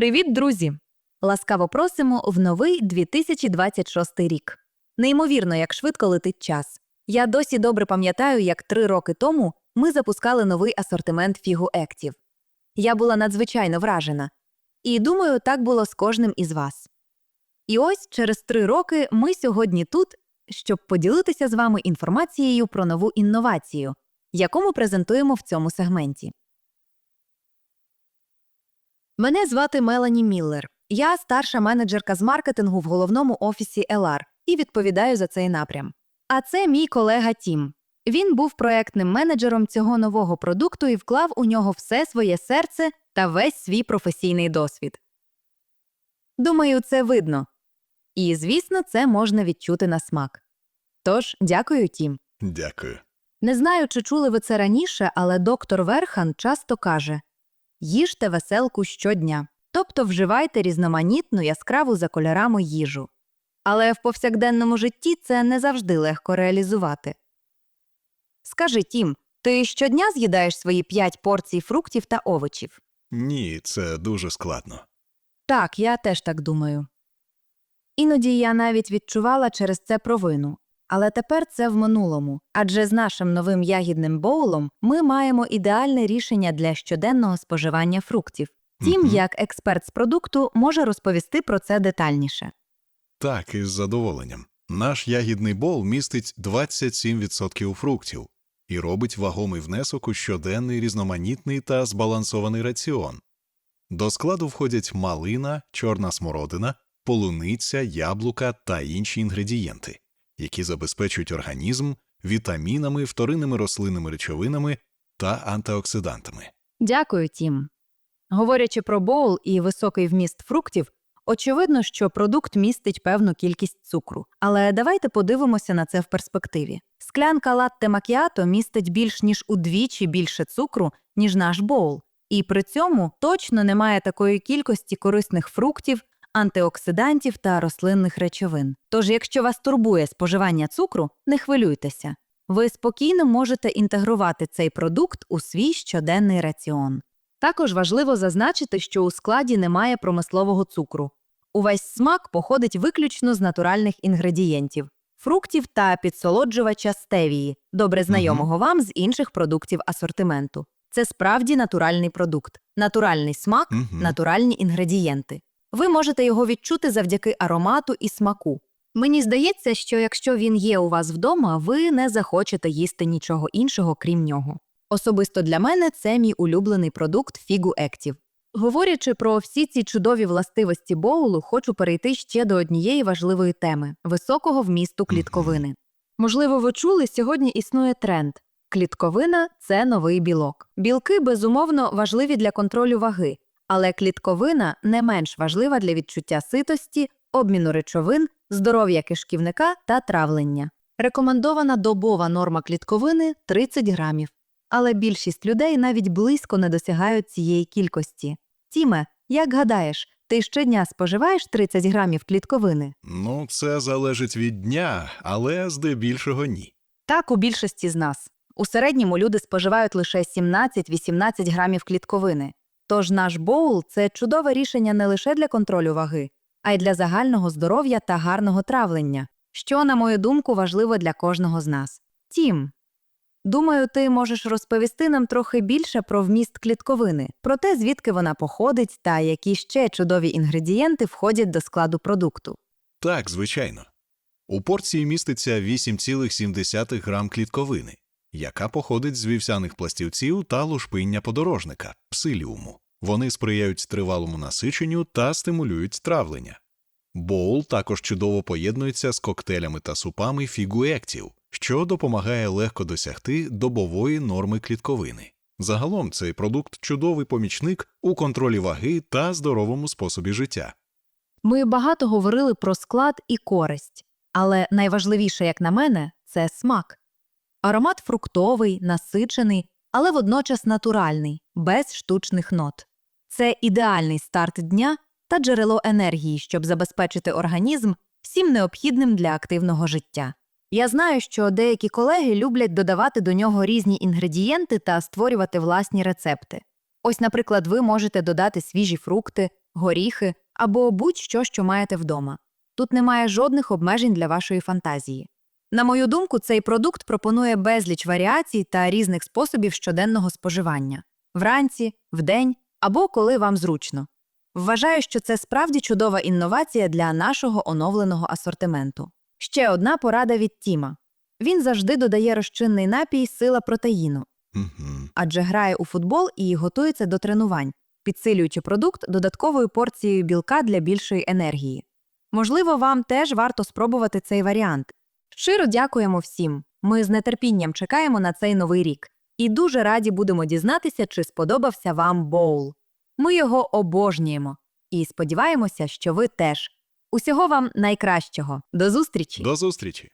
Привіт, друзі! Ласкаво просимо в новий 2026 рік. Неймовірно, як швидко летить час. Я досі добре пам'ятаю, як три роки тому ми запускали новий асортимент фігу Ектів. Я була надзвичайно вражена. І думаю, так було з кожним із вас. І ось через три роки ми сьогодні тут, щоб поділитися з вами інформацією про нову інновацію, яку ми презентуємо в цьому сегменті. Мене звати Мелані Міллер. Я старша менеджерка з маркетингу в головному офісі LR і відповідаю за цей напрям. А це мій колега Тім. Він був проектним менеджером цього нового продукту і вклав у нього все своє серце та весь свій професійний досвід. Думаю, це видно. І, звісно, це можна відчути на смак. Тож, дякую, Тім. Дякую. Не знаю, чи чули ви це раніше, але доктор Верхан часто каже їжте веселку щодня, тобто вживайте різноманітну яскраву за кольорами їжу. Але в повсякденному житті це не завжди легко реалізувати. Скажи, Тім, ти щодня з'їдаєш свої п'ять порцій фруктів та овочів? Ні, це дуже складно. Так, я теж так думаю. Іноді я навіть відчувала через це провину. Але тепер це в минулому, адже з нашим новим ягідним боулом ми маємо ідеальне рішення для щоденного споживання фруктів. Тім, як експерт з продукту, може розповісти про це детальніше. Так, із задоволенням. Наш ягідний бол містить 27% фруктів і робить вагомий внесок у щоденний різноманітний та збалансований раціон. До складу входять малина, чорна смородина, полуниця, яблука та інші інгредієнти, які забезпечують організм вітамінами, вторинними рослинними речовинами та антиоксидантами. Дякую, Тім. Говорячи про боул і високий вміст фруктів, очевидно, що продукт містить певну кількість цукру. Але давайте подивимося на це в перспективі. Склянка латте макіато містить більш ніж удвічі більше цукру, ніж наш боул, і при цьому точно немає такої кількості корисних фруктів, антиоксидантів та рослинних речовин. Тож, якщо вас турбує споживання цукру, не хвилюйтеся. Ви спокійно можете інтегрувати цей продукт у свій щоденний раціон. Також важливо зазначити, що у складі немає промислового цукру. Увесь смак походить виключно з натуральних інгредієнтів фруктів та підсолоджувача стевії, добре знайомого вам з інших продуктів асортименту. Це справді натуральний продукт, натуральний смак, натуральні інгредієнти. Ви можете його відчути завдяки аромату і смаку. Мені здається, що якщо він є у вас вдома, ви не захочете їсти нічого іншого, крім нього. Особисто для мене це мій улюблений продукт Фігу Ектів. Говорячи про всі ці чудові властивості боулу, хочу перейти ще до однієї важливої теми високого вмісту клітковини. Можливо, ви чули, сьогодні існує тренд. Клітковина це новий білок. Білки, безумовно, важливі для контролю ваги, але клітковина не менш важлива для відчуття ситості, обміну речовин, здоров'я кишківника та травлення. Рекомендована добова норма клітковини 30 грамів. Але більшість людей навіть близько не досягають цієї кількості. Тіме, як гадаєш, ти щодня споживаєш 30 грамів клітковини? Ну, це залежить від дня, але здебільшого ні. Так, у більшості з нас. У середньому люди споживають лише 17-18 грамів клітковини. Тож наш боул це чудове рішення не лише для контролю ваги, а й для загального здоров'я та гарного травлення, що, на мою думку, важливо для кожного з нас. Тім, думаю, ти можеш розповісти нам трохи більше про вміст клітковини, про те, звідки вона походить та які ще чудові інгредієнти входять до складу продукту. Так, звичайно. У порції міститься 8,7 грам клітковини, яка походить з вівсяних пластівців та лушпиння подорожника псиліуму. Вони сприяють тривалому насиченню та стимулюють травлення. Боул також чудово поєднується з коктейлями та супами фігуектів, що допомагає легко досягти добової норми клітковини. Загалом цей продукт чудовий помічник у контролі ваги та здоровому способі життя. Ми багато говорили про склад і користь, але найважливіше, як на мене, це смак. Аромат фруктовий, насичений, але водночас натуральний, без штучних нот. Це ідеальний старт дня та джерело енергії, щоб забезпечити організм всім необхідним для активного життя. Я знаю, що деякі колеги люблять додавати до нього різні інгредієнти та створювати власні рецепти. Ось, наприклад, ви можете додати свіжі фрукти, горіхи або будь-що, що маєте вдома. Тут немає жодних обмежень для вашої фантазії. На мою думку, цей продукт пропонує безліч варіацій та різних способів щоденного споживання вранці, вдень або коли вам зручно. Вважаю, що це справді чудова інновація для нашого оновленого асортименту. Ще одна порада від Тіма. Він завжди додає розчинний напій сила протеїну, Угу. адже грає у футбол і готується до тренувань, підсилюючи продукт додатковою порцією білка для більшої енергії. Можливо, вам теж варто спробувати цей варіант. Щиро дякуємо всім. Ми з нетерпінням чекаємо на цей новий рік і дуже раді будемо дізнатися, чи сподобався вам боул. Ми його обожнюємо і сподіваємося, що ви теж. Усього вам найкращого. До зустрічі! До зустрічі!